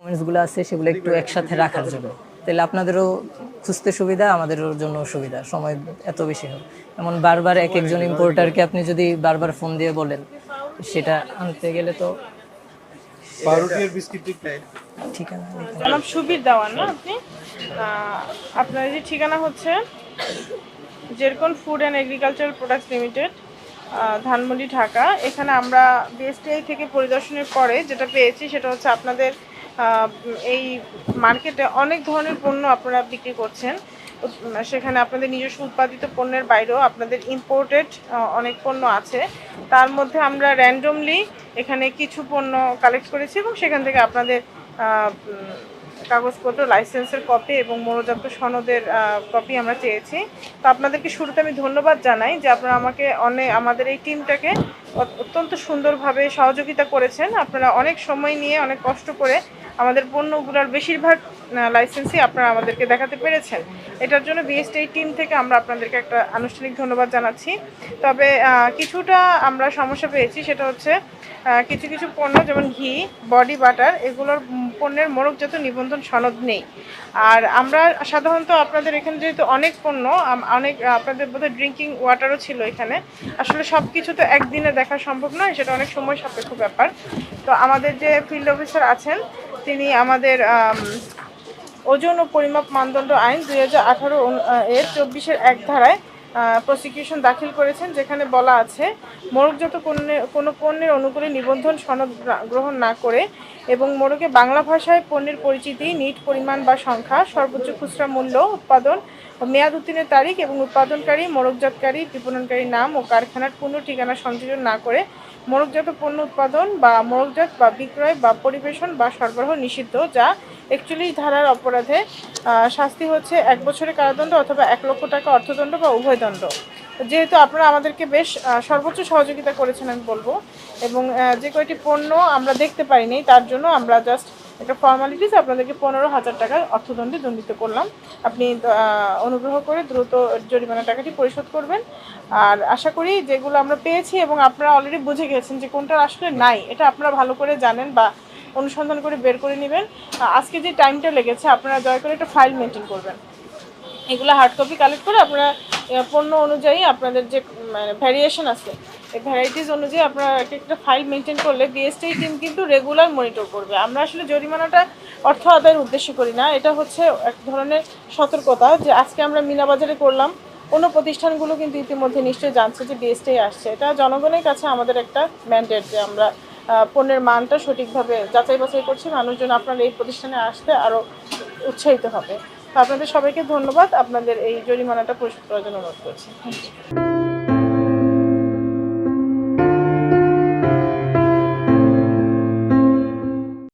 কমেন্টসগুলো আছে সেগুলো একটু একসাথে রাখার জন্য। তাহলে আপনাদেরও খুঁজতে সুবিধা আমাদেরও জন্য সুবিধা। সময় এত বেশি হবে এমন বারবার এক একজন ইম্পোর্টারকে আপনি যদি বারবার ফোন দিয়ে বলেন সেটা আনতে গেলে তো ঠিকানা আপনি? আপনার যে ঠিকানা হচ্ছে? জেরকন food and agricultural products limited Dhanmondi, Dhaka. এখানে আমরা বিএসটিআই থেকে পরিদর্শনের পরে যেটা পেয়েছি সেটা হচ্ছে আপনাদের এই মার্কেটে অনেক ধরনের পণ্য আপনারা বিক্রি করছেন। সেখানে আপনাদের নিজস্ব উৎপাদিত পণ্যের বাইরেও আপনাদের ইম্পোর্টেড অনেক পণ্য আছে। তার মধ্যে আমরা র্যান্ডমলি এখানে কিছু পণ্য কালেক্ট করেছি এবং সেখান থেকে আপনাদের কাগজপত্র লাইসেন্সের কপি এবং মনোজাত সনদের কপি আমরা চেয়েছি। তো আপনাদেরকে শুরুতে আমি ধন্যবাদ জানাই যে আপনারা আমাকে অনেক আমাদের এই টিমটাকে অত- অত্যন্ত সুন্দরভাবে সহযোগিতা করেছেন। আপনারা অনেক সময় নিয়ে অনেক কষ্ট করে আমাদের পণ্যগুলোর বেশিরভাগ লাইসেন্সই আপনারা আমাদেরকে দেখাতে পেরেছেন। এটার জন্য বিএসটি টিম থেকে আমরা আপনাদেরকে একটা আনুষ্ঠানিক ধন্যবাদ জানাচ্ছি। তবে কিছুটা আমরা সমস্যা পেয়েছি সেটা হচ্ছে কিছু কিছু পণ্য যেমন ঘি বডি বাটার এগুলোর পণ্যের মোড়কজাত নিবন্ধন সনদ নেই। আর আমরা সাধারণত আপনাদের এখানে যেহেতু অনেক পণ্য অনেক আপনাদের বোধহয় ড্রিঙ্কিং ওয়াটারও ছিল এখানে। আসলে সব কিছু তো একদিনে দেখা সম্ভব নয় সেটা অনেক সময় সাপেক্ষ ব্যাপার। তো আমাদের যে ফিল্ড অফিসার আছেন তিনি আমাদের আম, ওজন ও পরিমাপ মানদণ্ড আইন দুই হাজার আঠারো এর চব্বিশের এক ধারায় প্রসিকিউশন দাখিল করেছেন, যেখানে বলা আছে মোরগজাত পণ্যের কোনো পণ্যের অনুকূলে নিবন্ধন সনদ গ্রহণ না করে এবং মোড়কে বাংলা ভাষায় পণ্যের পরিচিতি, নিট পরিমাণ বা সংখ্যা, সর্বোচ্চ খুচরা মূল্য, উৎপাদন ও মেয়াদ উত্তীর্ণের তারিখ এবং উৎপাদনকারী মোড়কজাতকারী বিপণনকারী নাম ও কারখানার পূর্ণ ঠিকানা সংযোজন না করে মোড়কজাত পণ্য উৎপাদন বা মোড়কজাত বা বিক্রয় বা পরিবেশন বা সরবরাহ নিষিদ্ধ, যা একচল্লিশ ধারার অপরাধে শাস্তি হচ্ছে এক বছরের কারাদণ্ড অথবা এক লক্ষ টাকা অর্থদণ্ড বা উভয় দণ্ড। তো যেহেতু আপনারা আমাদেরকে বেশ সর্বোচ্চ সহযোগিতা করেছেন আমি বলব। এবং যে কয়টি পণ্য আমরা দেখতে পাইনি, তার জন্য আমরা জাস্ট একটা ফর্মালিটিস আপনাদেরকে পনেরো হাজার টাকা অর্থদণ্ডে দণ্ডিত করলাম। আপনি অনুগ্রহ করে দ্রুত জরিমানা টাকাটি পরিশোধ করবেন। আর আশা করি যেগুলো আমরা পেয়েছি এবং আপনারা অলরেডি বুঝে গেছেন যে কোনটা আসলে নাই, এটা আপনারা ভালো করে জানেন বা অনুসন্ধান করে বের করে নেবেন। আজকে যে টাইমটা লেগেছে, আপনারা দয়া করে একটা ফাইল মেনটেন করবেন। এগুলো হার্ড কপি কালেক্ট করে আপনারা পণ্য অনুযায়ী আপনাদের যে মানে ভ্যারিয়েশন আছে, এই ভ্যারাইটিস অনুযায়ী আপনারা এক একটা ফাইল মেনটেন করলে বিএসটি টিম কিন্তু রেগুলার মনিটর করবে। আমরা আসলে জরিমানাটা অর্থ আদায়ের উদ্দেশ্য করি না। এটা হচ্ছে এক ধরনের সতর্কতা যে আজকে আমরা মিনাবাজারে করলাম। অন্য প্রতিষ্ঠানগুলো কিন্তু ইতিমধ্যে নিশ্চয়ই জানছে যে বিএসটি আসছে। এটা জনগণের কাছে আমাদের একটা ম্যান্ডেট যে আমরা পণ্যের মানটা সঠিকভাবে যাচাই বাছাই করছি। মানুষজন আপনার এই প্রতিষ্ঠানে আসতে আরও উৎসাহিত হবে। আপনাদের সবাইকে ধন্যবাদ। আপনাদের এই জরিমানাটা পরিশোধ করার জন্য অনুরোধ করছি।